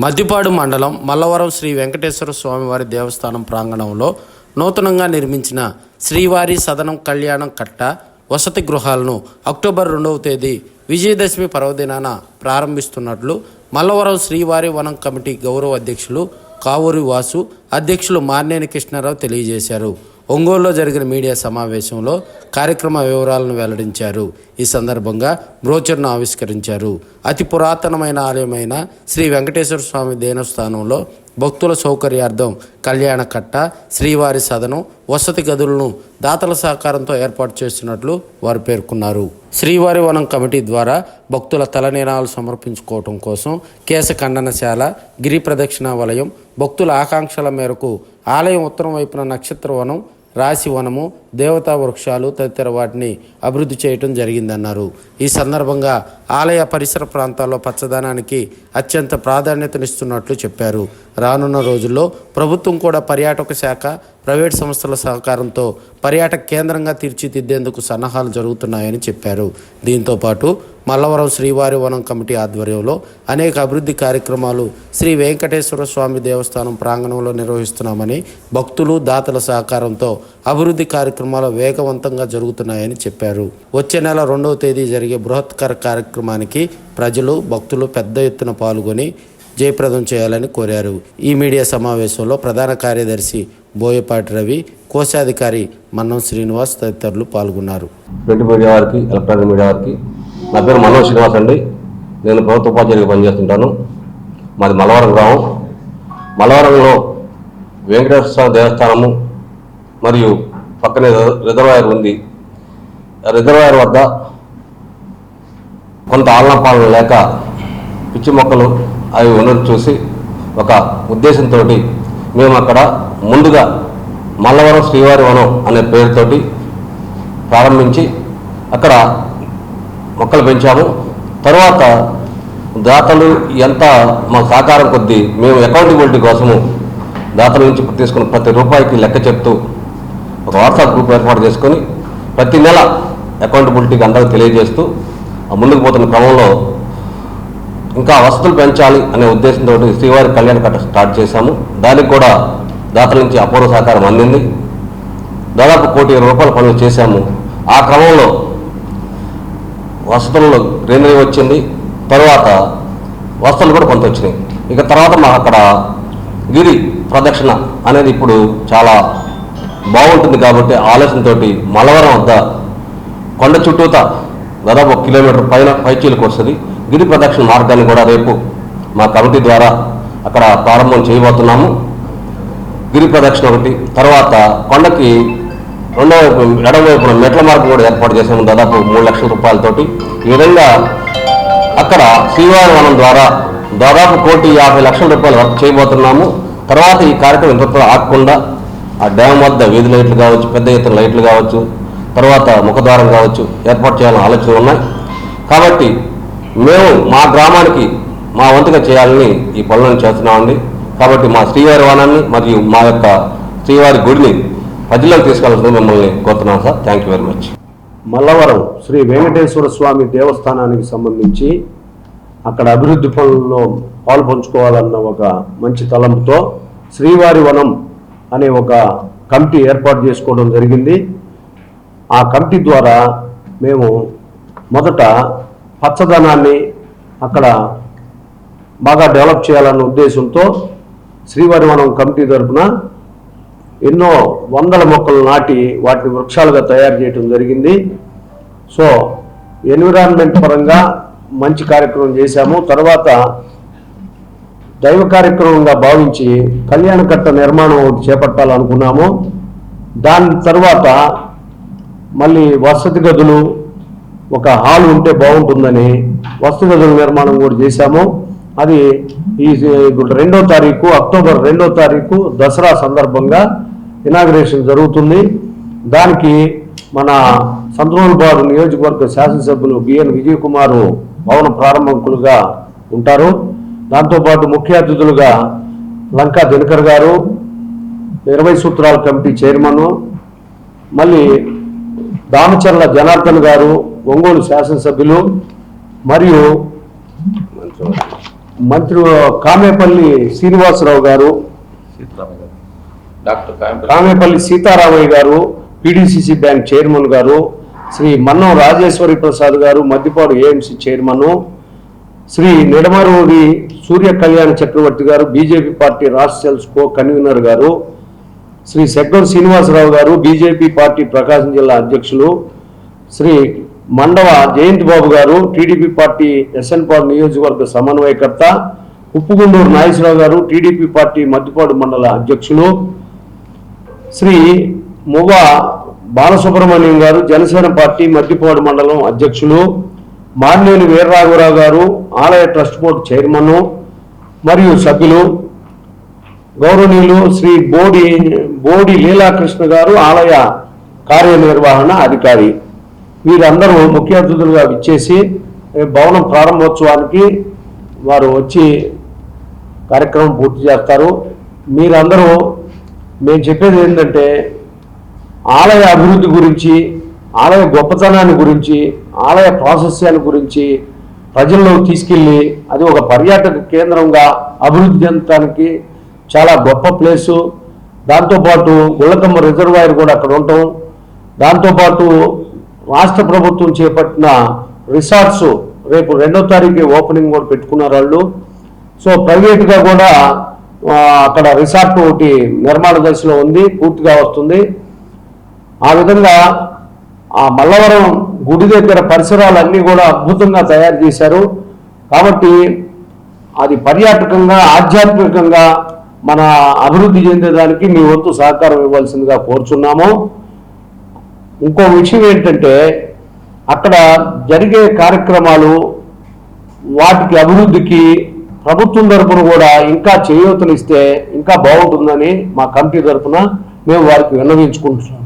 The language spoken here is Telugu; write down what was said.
మద్దిపాడు మండలం మల్లవరం శ్రీ వెంకటేశ్వర స్వామివారి దేవస్థానం ప్రాంగణంలో నూతనంగా నిర్మించిన శ్రీవారి సదనం కళ్యాణం కట్ట వసతి గృహాలను అక్టోబర్ రెండవ తేదీ విజయదశమి పర్వదినాన ప్రారంభిస్తున్నట్లు మల్లవరం శ్రీవారి వనం కమిటీ గౌరవ అధ్యక్షులు కావూరి వాసు అధ్యక్షులు మార్నేని కృష్ణారావు తెలియజేశారు. ఒంగోలులో జరిగిన మీడియా సమావేశంలో కార్యక్రమ వివరాలను వెల్లడించారు. ఈ సందర్భంగా బ్రోచర్ను ఆవిష్కరించారు. అతి పురాతనమైన ఆలయమైన శ్రీ వెంకటేశ్వర స్వామి దేవస్థానంలో భక్తుల సౌకర్యార్థం కళ్యాణ కట్ట శ్రీవారి సదనం వసతి గదులను దాతల సహకారంతో ఏర్పాటు చేస్తున్నట్లు వారు పేర్కొన్నారు. శ్రీవారి వనం కమిటీ ద్వారా భక్తుల తలనీలాలు సమర్పించుకోవటం కోసం కేశ ఖండనశాల గిరి ప్రదక్షిణ వలయం భక్తుల ఆకాంక్షల మేరకు ఆలయం ఉత్తరం వైపున నక్షత్ర వనం రాశి వనము దేవతా వృక్షాలు తదితర వాటిని అభివృద్ధి చేయటం జరిగిందన్నారు. ఈ సందర్భంగా ఆలయ పరిసర ప్రాంతాల్లో పచ్చదనానికి అత్యంత ప్రాధాన్యతనిస్తున్నట్లు చెప్పారు. రానున్న రోజుల్లో ప్రభుత్వం కూడా పర్యాటక శాఖ ప్రైవేట్ సంస్థల సహకారంతో పర్యాటక కేంద్రంగా తీర్చిదిద్దేందుకు సన్నాహాలు జరుగుతున్నాయని చెప్పారు. దీంతో పాటు మల్లవరం శ్రీవారి వనం కమిటీ ఆధ్వర్యంలో అనేక అభివృద్ధి కార్యక్రమాలు శ్రీ వెంకటేశ్వర స్వామి దేవస్థానం ప్రాంగణంలో నిర్వహిస్తున్నామని భక్తులు దాతల సహకారంతో అభివృద్ధి కార్యక్రమాలు వేగవంతంగా జరుగుతున్నాయని చెప్పారు. వచ్చే నెల రెండవ తేదీ జరిగే బృహత్కర కార్యక్రమానికి ప్రజలు భక్తులు పెద్ద ఎత్తున పాల్గొని జయప్రదం చేయాలని కోరారు. ఈ మీడియా సమావేశంలో ప్రధాన కార్యదర్శి బోయపాటి రవి కోశాధికారి మన్నం శ్రీనివాస్ తదితరులు పాల్గొన్నారు. ప్రింట్ మీడియా వారికి ఎలక్ట్రానిక్ మీడియా వారికి నా పేరు మనోజ్ శ్రీనివాస్ అండి. నేను ప్రభుత్వ ఉపాధ్యాయుడిగా పనిచేస్తుంటాను. మాది మలవరం గ్రామం. మలవరంలో వెంకటేశ్వర స్వామి దేవస్థానము మరియు పక్కనే రిజర్వాయర్ ఉంది. రిజర్వాయర్ వద్ద కొంత ఆలనపాలన లేక పిచ్చి మొక్కలు అవి ఉండడం చూసి ఒక ఉద్దేశంతో మేము అక్కడ ముందుగా మల్లవరం శ్రీవారి వనం అనే పేరుతోటి ప్రారంభించి అక్కడ మొక్కలు పెంచాము. తర్వాత దాతలు ఎంత మా సహకారం కొద్దీ మేము అకౌంటబిలిటీ కోసము దాతల నుంచి తీసుకున్న ప్రతి రూపాయికి లెక్క చెప్తూ ఒక వాట్సాప్ గ్రూప్ ఏర్పాటు చేసుకొని ప్రతి నెల అకౌంటబిలిటీకి అందరూ తెలియజేస్తూ ఆ ముందుకు పోతున్న క్రమంలో ఇంకా వసతులు పెంచాలి అనే ఉద్దేశంతో శ్రీవారి కళ్యాణ కట్ట స్టార్ట్ చేశాము. దానికి కూడా దాతల నుంచి అపూర్వ సహకారం అందింది. దాదాపు కోటి రూపాయల పనులు చేశాము. ఆ క్రమంలో వసతులు గ్రీనరీ వచ్చింది. తర్వాత వసతులు కూడా కొంత వచ్చినాయి. ఇక తర్వాత మాకు అక్కడ గిరి ప్రదక్షిణ అనేది ఇప్పుడు చాలా బాగుంటుంది కాబట్టి ఆలోచనతో మలవరం వద్ద కొండ చుట్టూత దాదాపు ఒక కిలోమీటర్ పైన పైచీలకు వస్తుంది. గిరి ప్రదక్షిణ మార్గాన్ని కూడా రేపు మా కమిటీ ద్వారా అక్కడ ప్రారంభం చేయబోతున్నాము. గిరి ప్రదక్షిణ ఒకటి తర్వాత కొండకి రెండవ వైపు ఎడమవైపున మెట్ల మార్గం కూడా ఏర్పాటు చేసాము దాదాపు మూడు లక్షల రూపాయలతోటి. ఈ విధంగా అక్కడ శ్రీవారి వనం ద్వారా దాదాపు కోటి యాభై లక్షల రూపాయలు వర్క్ చేయబోతున్నాము. తర్వాత ఈ కార్యక్రమం ఇంతలో ఆగకుండా ఆ డ్యామ్ వద్ద వీధి లైట్లు కావచ్చు పెద్ద ఎత్తున లైట్లు కావచ్చు తర్వాత ముఖద్వారం కావచ్చు ఏర్పాటు చేయాలని ఆలోచనలు ఉన్నాయి. కాబట్టి మేము మా గ్రామానికి మా వంతుగా చేయాలని ఈ పనులను చేస్తున్నామండి. కాబట్టి మా శ్రీవారి వనాన్ని మరియు మా యొక్క శ్రీవారి గుడిని ప్రజలకు తీసుకెళ్తుంది మిమ్మల్ని కోరుతున్నాను sir. Thank you very much Mallavaram Shri Venkateswara Swamy దేవస్థానానికి సంబంధించి అక్కడ అభివృద్ధి పనుల్లో పాలు పంచుకోవాలన్న ఒక మంచి తలంపుతో శ్రీవారి వనం అనే ఒక కమిటీ ఏర్పాటు చేసుకోవడం జరిగింది. ఆ కమిటీ ద్వారా మేము మొదట పచ్చదనాన్ని అక్కడ బాగా డెవలప్ చేయాలన్న ఉద్దేశంతో శ్రీవారి వనం కమిటీ తరఫున ఎన్నో వందల మొక్కలు నాటి వాటిని వృక్షాలుగా తయారు చేయడం జరిగింది. సో ఎన్విరాన్మెంట్ పరంగా మంచి కార్యక్రమం చేశాము. తర్వాత దైవ కార్యక్రమంగా భావించి కళ్యాణకట్ట నిర్మాణం ఒకటి చేపట్టాలనుకున్నాము. దాని తర్వాత మళ్ళీ వసతి గదులు ఒక హాల్ ఉంటే బాగుంటుందని వసతి గదుల నిర్మాణం కూడా చేశాము. అది ఈ రెండో తారీఖు అక్టోబర్ రెండో తారీఖు దసరా సందర్భంగా ఇనాగ్రేషన్ జరుగుతుంది. దానికి మన సంతనోల్బాడు నియోజకవర్గ శాసనసభ్యులు బిఎన్ విజయ్ కుమారు భవన ప్రారంభకులుగా ఉంటారు. దాంతోపాటు ముఖ్య అతిథులుగా లంకా దినకర్ గారు ఇరవై సూత్రాల కమిటీ చైర్మన్ మళ్ళీ దామచర్ల జనార్దన్ గారు ఒంగోలు శాసనసభ్యులు మరియు మంత్రి కామేపల్లి శ్రీనివాసరావు గారు డాక్టర్ కామేపల్లి సీతారామయ్య గారు పిడిసిసి బ్యాంక్ చైర్మన్ గారు Shri Mannam Rajeswari Prasad garu Maddipadu AMC chairman Shri Nidamaruri Surya Kalyana Chakravarthi garu BJP party రాష్ట్ర cells co convenor garu Shri Seggam Srinivasarao గారు బీజేపీ పార్టీ ప్రకాశం జిల్లా అధ్యక్షులు శ్రీ మండవ జయంత్ బాబు గారు టీడీపీ పార్టీ ఎస్ఎన్ పాడు నియోజకవర్గ సమన్వయకర్త ఉప్పుగుండూరు నాగేశ్వరరావు గారు టీడీపీ పార్టీ మద్దిపాడు మండల అధ్యక్షులు శ్రీ ముగ బాలసుబ్రహ్మణ్యం గారు జనసేన పార్టీ మద్దిపాడు మండలం అధ్యక్షులు మార్నేని వీరరాఘవరావు గారు ఆలయ ట్రస్ట్ బోర్డు చైర్మన్ మరియు సభ్యులు గౌరవనీయులు శ్రీ బోడి బోడి లీలాకృష్ణ గారు ఆలయ కార్యనిర్వహణ అధికారి. వీరందరూ ముఖ్య అతిథులుగా విచ్చేసి భవనం ప్రారంభోత్సవానికి వారు వచ్చి కార్యక్రమం పూర్తి చేస్తారు. మీరందరూ మేము చెప్పేది ఏంటంటే ఆలయ అభివృద్ధి గురించి ఆలయ గొప్పతనాన్ని గురించి ఆలయ ప్రాశస్యాల గురించి ప్రజల్లో తీసుకెళ్ళి అది ఒక పర్యాటక కేంద్రంగా అభివృద్ధి చెందటానికి చాలా గొప్ప ప్లేసు. దాంతోపాటు గుళ్ళకమ్మ రిజర్వాయర్ కూడా అక్కడ ఉండటం దాంతోపాటు రాష్ట్ర ప్రభుత్వం చేపట్టిన రిసార్ట్స్ రేపు రెండో తారీఖు ఓపెనింగ్ కూడా పెట్టుకున్నారు వాళ్ళు. సో ప్రైవేట్గా కూడా అక్కడ రిసార్ట్ ఒకటి నిర్మాణ దశలో ఉంది పూర్తిగా వస్తుంది. ఆ విధంగా ఆ మల్లవరం గుడి దగ్గర పరిసరాలన్నీ కూడా అద్భుతంగా తయారు చేశారు. కాబట్టి అది పర్యాటకంగా ఆధ్యాత్మికంగా మన అభివృద్ధి చెందేదానికి మీ వంతు సహకారం ఇవ్వాల్సిందిగా కోరుచున్నాము. ఇంకో విషయం ఏంటంటే అక్కడ జరిగే కార్యక్రమాలు వాటికి అభివృద్ధికి ప్రభుత్వం తరఫున కూడా ఇంకా చేయూతనిస్తే ఇంకా బాగుంటుందని మా కమిటీ తరఫున మేము వారికి విన్నవించుకుంటున్నాం.